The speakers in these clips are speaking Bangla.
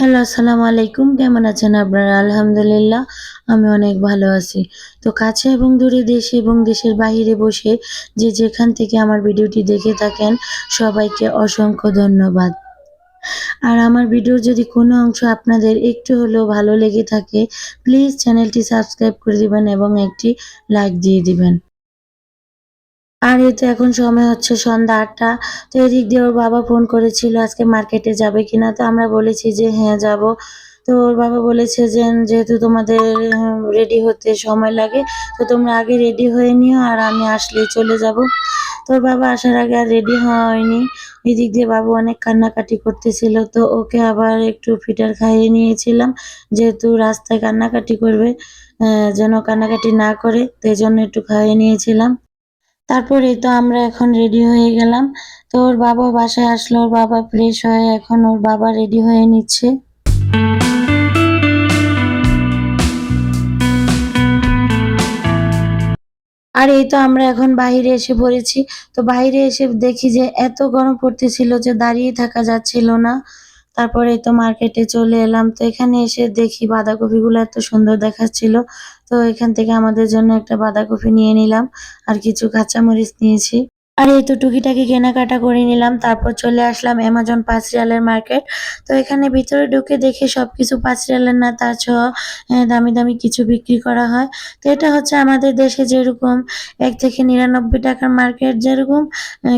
হ্যালো, আসসালামু আলাইকুম। কেমন আছেন আপনারা? আলহামদুলিল্লাহ, আমি অনেক ভালো আছি। তো কাছে এবং দূরে দেশে এবং দেশের বাইরে বসে যে যেখান থেকে আমার ভিডিওটি দেখে থাকেন, সবাইকে অসংখ্য ধন্যবাদ। আর আমার ভিডিওর যদি কোনো অংশ আপনাদের একটু হলেও ভালো লেগে থাকে, প্লিজ চ্যানেলটি সাবস্ক্রাইব করে দিবেন এবং একটি লাইক দিয়ে দিবেন। আর এই তো এখন সময় হচ্ছে সন্ধ্যা আটটা। তো এদিক দিয়ে ওর বাবা ফোন করেছিল আজকে মার্কেটে যাবে কিনা। তো আমরা বলেছি যে হ্যাঁ যাব। তো ওর বাবা বলেছে যে যেহেতু তোমাদের রেডি হতে সময় লাগে, তো তোমরা আগে রেডি হয়ে নিও আর আমি আসলেই চলে যাব। তোর বাবা আসার আগে আর রেডি হয়নি। এদিক দিয়ে বাবু অনেক কান্নাকাটি করতেছিল। তো ওকে আবার একটু ফিটার খাইয়ে নিয়েছিলাম, যেহেতু রাস্তায় কান্নাকাটি করবে যেন কান্নাকাটি না করে, তো জন্য একটু খাইয়ে নিয়েছিলাম। তারপরে তো আমরা এখন রেডি হয়ে গেলাম। তো ওর বাবা বাসায় আসলো, ওর বাবা ফ্রেশ হয়ে এখন ওর বাবা রেডি হয়ে নিচ্ছে। আর এই তো আমরা এখন বাইরে এসে পড়েছি। তো বাইরে এসে দেখি যে এত গরম পড়তেছিল যে দাঁড়িয়ে থাকা যাচ্ছিল না। তারপরে তো মার্কেটে চলে এলাম। তো এখানে এসে দেখি বাঁধাকপিগুলো এত সুন্দর দেখাচ্ছিল। তো এখান থেকে আমাদের জন্য একটা বাঁধাকপি নিয়ে নিলাম আর কিছু কাঁচামরিচ নিয়েছি। আর এই তো টুকিটাকি কেনাকাটা করে নিলাম। তারপর চলে আসলাম অ্যামাজন পাঁচ রিয়ালের মার্কেট তো এখানে ভিতরে ঢুকে দেখি সবকিছু পাঁচ রিয়ালের না তাছাড়া দামি দামি কিছু বিক্রি করা হয়। তো এটা হচ্ছে আমাদের দেশে যেরকম এক থেকে নিরানব্বই টাকার মার্কেট যেরকম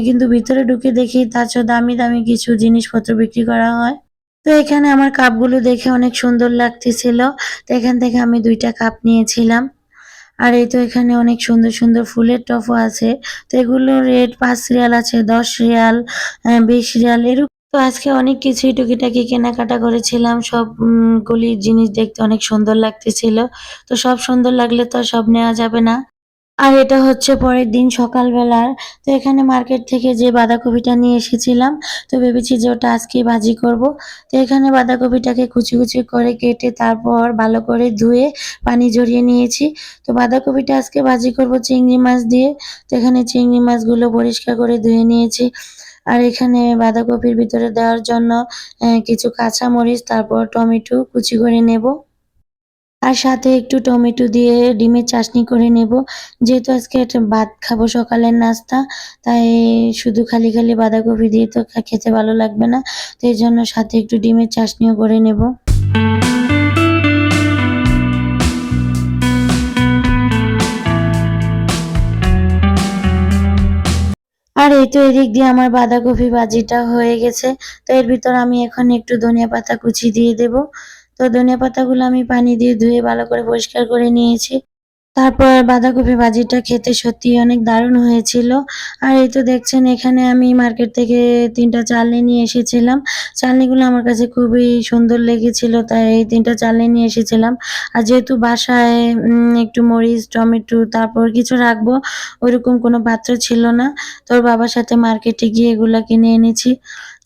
কিন্তু ভিতরে ঢুকে দেখি তাছাড়া দামি দামি কিছু জিনিসপত্র বিক্রি করা হয়। তো এখানে আমার কাপগুলো দেখে অনেক সুন্দর লাগতেছিল। তো এখান থেকে আমি দুইটা কাপ নিয়েছিলাম। আর এই তো এখানে অনেক সুন্দর সুন্দর ফুলের টফও আছে। তো এগুলো রেট পাঁচ রিয়াল আছে দশ রিয়াল বিশ রিয়াল এরকম। তো আজকে অনেক কিছুই টুকিটাকি কেনাকাটা করেছিলাম। সব উম, গুলির জিনিস দেখতে অনেক সুন্দর লাগতেছিল। তো সব সুন্দর লাগলে তো সব নেওয়া যাবে না। আর এটা হচ্ছে পরের দিন সকালবেলার। তো এখানে মার্কেট থেকে যে বাঁধাকপিটা নিয়ে এসেছিলাম, তো ভেবেছি যে ওটা আজকে ভাজি করব। তো এখানে বাঁধাকপিটাকে কুচি কুচি করে কেটে তারপর ভালো করে ধুয়ে পানি ঝরিয়ে নিয়েছি। তো বাঁধাকপিটা আজকে ভাজি করব চিংড়ি মাছ দিয়ে। তো এখানে চিংড়ি মাছগুলো পরিষ্কার করে ধুয়ে নিয়েছি। আর এখানে বাঁধাকপির ভিতরে দেওয়ার জন্য কিছু কাঁচা মরিচ তারপর টমেটো কুচি করে নেব। আর সাথে একটু টমেটো দিয়ে ডিমের চাটনি করে নেব। যেহেতু আজকে একটা ভাত খাব সকালের নাস্তা, তাই শুধু খালি খালি বাঁধাকপি দিয়ে তো খেতে ভালো লাগবে না, তো এই জন্য সাথে একটু ডিমের চাটনিও করে নেব। আর এই তো এদিক দিয়ে আমার বাঁধাকপি ভাজিটা হয়ে গেছে, তো এর ভিতর আমি এখন একটু ধনিয়া পাতা কুচি দিয়ে দেব। তো ধনিয়া পাতাগুলো আমি পানি দিয়ে ধুয়ে ভালো করে পরিষ্কার করে নিয়েছি। তারপর বাঁধাকপি ভাজিটা খেতে সত্যি অনেক দারুণ হয়েছিল। আর এই তো দেখছেন, এখানে আমি মার্কেট থেকে তিনটা চালনি নিয়ে এসেছিলাম। চালনিগুলো আমার কাছে খুবই সুন্দর লেগেছিল, তাই এই তিনটা চালনি নিয়ে এসেছিলাম। আর যেহেতু বাসায় একটু মরিচ, টমেটো, তারপর কিছু রাখব ওইরকম কোনো পাত্র ছিল না। তোর বাবার সাথে মার্কেটে গিয়ে এগুলা কিনে এনেছি।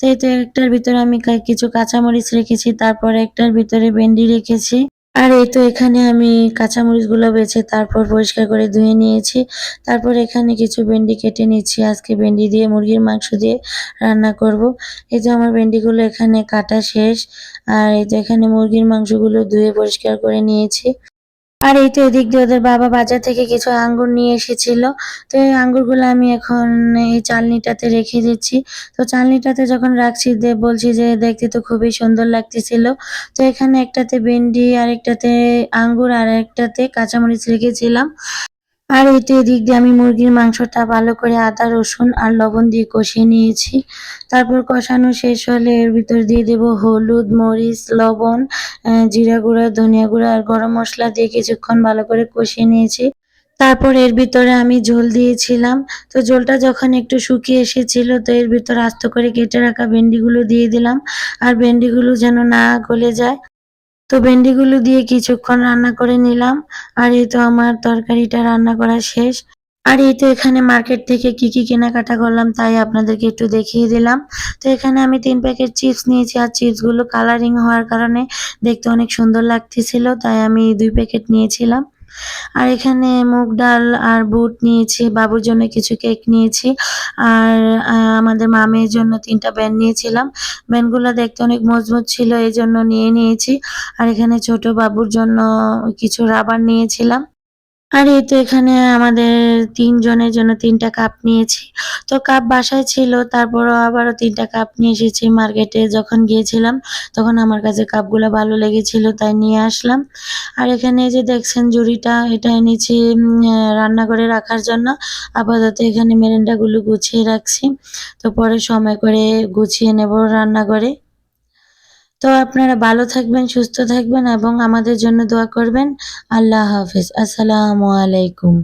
তো এই তো একটার ভিতরে আমি কিছু কাঁচামরিচ রেখেছি, তারপর একটার ভিতরে ভেন্ডি রেখেছি। আর এই তো এখানে আমি কাঁচামরিচগুলো বেছে তারপর পরিষ্কার করে ধুয়ে নিয়েছি। তারপর এখানে কিছু ভেন্ডি কেটে নিচ্ছি। আজকে ভেন্ডি দিয়ে, মুরগির মাংস দিয়ে রান্না করব। এই যে আমার ভেন্ডিগুলো এখানে কাটা শেষ। আর এই তো এখানে মুরগির মাংসগুলো ধুয়ে পরিষ্কার করে নিয়েছি। আর এই তো এদিক দিয়ে ওদের বাবা বাজার থেকে কিছু আঙ্গুর নিয়ে এসেছিল। তো এই আঙ্গুরগুলো আমি এখন এই চালনিটাতে রেখে দিচ্ছি। তো চালনিটাতে যখন রাখছি, দে বলছি যে, দেখতে তো খুবই সুন্দর লাগতেছিল। তো এখানে একটাতে ভেন্ডি আর একটাতে আঙ্গুর আর একটাতে কাঁচামরিচ রেখেছিলাম। আর এই তো এদিক দিয়ে আমি মুরগির মাংসটা ভালো করে আদা, রসুন আর লবণ দিয়ে কষিয়ে নিয়েছি। তারপর কষানো শেষ হলে এর ভিতর দিয়ে দেব হলুদ, মরিচ, লবণ জিরা গুঁড়া, ধনিয়া গুঁড়া আর গরম মশলা দিয়ে কিছুক্ষণ ভালো করে কষিয়ে নিয়েছি। তারপর এর ভিতরে আমি ঝোল দিয়েছিলাম। তো ঝোলটা যখন একটু শুকিয়ে এসেছিল, তো এর ভিতর আস্ত করে কেটে রাখা ভেন্ডিগুলো দিয়ে দিলাম। আর ভেন্ডিগুলো যেন না গলে যায়। তো ভেন্ডিগুলো দিয়ে কিছুক্ষণ রান্না করে নিলাম। আর এই তো আমার তরকারিটা রান্না করা শেষ। আর এই তো এখানে মার্কেট থেকে কি কি কেনাকাটা করলাম তাই আপনাদেরকে একটু দেখিয়ে দিলাম। তো এখানে আমি তিন প্যাকেট চিপস নিয়েছি, আর চিপসগুলো কালারিং হওয়ার কারণে দেখতে অনেক সুন্দর লাগতেছিল, তাই আমি দুই প্যাকেট নিয়েছিলাম। আর এখানে মুগ ডাল আর বুট নিয়েছি, বাবুর জন্য কিছু কেক নিয়েছি, আর আমাদের মামের জন্য তিনটা ব্যান নিয়েছিলাম। ব্যানগুলো দেখতে অনেক মজবুত ছিল, এই জন্য নিয়ে নিয়েছি। আর এখানে ছোট বাবুর জন্য কিছু রাবার নিয়েছিলাম। আর এই তো এখানে আমাদের তিনজনের জন্য তিনটা কাপ নিয়েছি। তো কাপ বাসায় ছিল, তারপরও আবারও তিনটা কাপ নিয়ে এসেছি মার্কেটে যখন গিয়েছিলাম, তখন আমার কাছে কাপগুলো ভালো লেগেছিল, তাই নিয়ে আসলাম। আর এখানে যে দেখছেন জুড়িটা, এটা এনেছি রান্না করে রাখার জন্য। আপাতত এখানে মেরেন্ডাগুলো গুছিয়ে রাখছি। তো পরে সময় করে গুছিয়ে নেব রান্না করে। তো আপনারা ভালো থাকবেন, সুস্থ থাকবেন এবং আমাদের জন্য দোয়া করবেন। আল্লাহ হাফিজ। আসসালামু আলাইকুম।